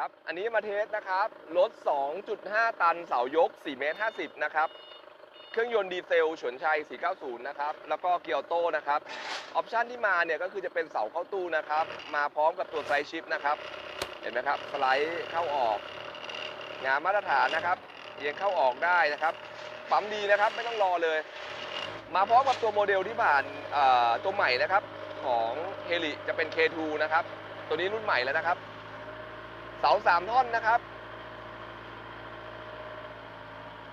ครับ อันนี้มาเทสนะครับ รถ 2.5 ตันเสายก 4 เมตร 50 นะครับ เครื่องยนต์ดีเซลฉวนชัย 490 นะครับ แล้วก็เกียร์โต้นะครับ ออปชันที่มาเนี่ยก็คือจะเป็นเสาเข้าตู้นะครับ มาพร้อมกับตัวไซชิปนะครับ เห็นไหมครับ สไลด์เข้าออก งานมาตรฐานนะครับเอียงเข้าออกได้นะครับ ปั๊มดีนะครับ ไม่ต้องรอเลย มาพร้อมกับตัวโมเดลที่ผ่านตัวใหม่นะครับ ของเฮลิจะเป็น K2 นะครับ ตัวนี้รุ่นใหม่แล้วนะครับ เสาสามท่อนนะครับ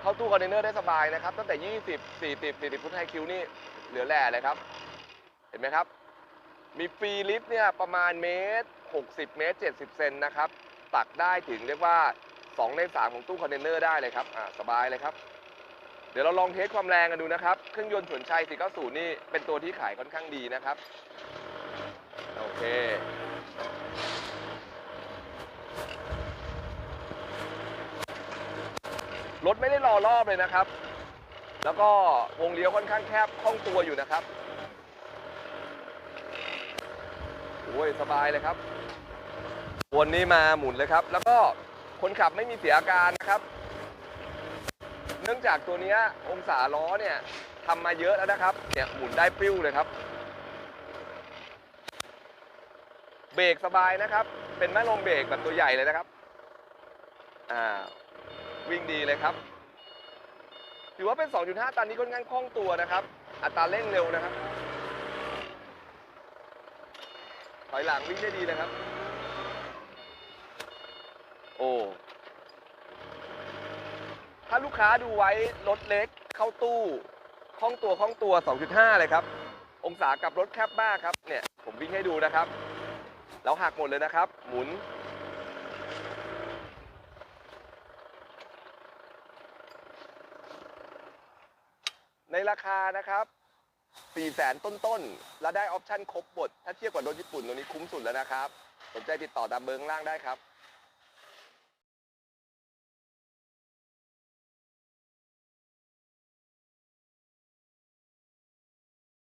เข้าตู้คอนเทนเนอร์ได้สบายนะครับ ตั้งแต่ 20 40 40 ฟุตไฮคิวนี่เหลือแหล่เลยครับ เห็นไหมครับ มีฟรีลิฟต์เนี่ยประมาณเมตร 60 เมตร 70 เซนนะครับ ตักได้ถึงเรียกว่า 2 ใน 3 ของตู้คอนเทนเนอร์ได้เลยครับอ่าสบายเลยครับ เดี๋ยวเราลองเทสความแรงกันดูนะครับ เครื่องยนต์ฉวนชัย490 นี่เป็นตัวที่ขายค่อนข้างดีนะครับ โอเค รถไม่ได้รอรอบเลยนะครับ แล้วก็วงเลี้ยวค่อนข้างแคบคล่องตัวอยู่นะครับโอ้ยสบายเลยครับวนนี้มาหมุนเลยครับ แล้วก็คนขับไม่มีเสียอาการนะครับ เนื่องจากตัวนี้องศาล้อเนี่ยทำมาเยอะแล้วนะครับเนี่ยหมุนได้ปิ้วเลยครับ เบรกสบายนะครับ เป็นแม่ลมเบรกแบบตัวใหญ่เลยนะครับอ่า วิ่งดีเลยครับ ถือว่าเป็น 2.5 ตันนี้ค่อนข้างคล่องตัวนะครับ อัตราเร่งเร็วนะครับ ถอยหลังวิ่งได้ดีนะครับ โอ้ ถ้าลูกค้าดูไว้รถเล็กเข้าตู้คล่องตัวคล่องตัว 2.5 เลยครับ องศากับรถแคบมากครับ เนี่ย ผมวิ่งให้ดูนะครับ แล้วหักหมดเลยนะครับ หมุน ในราคานะครับ4แสนต้นๆ แล้วได้ออปชั่นครบหมด ถ้าเทียบกับรถญี่ปุ่นตัวนี้คุ้มสุดแล้วนะครับ สนใจติดต่อตามเบอร์ข้างล่างได้ครับ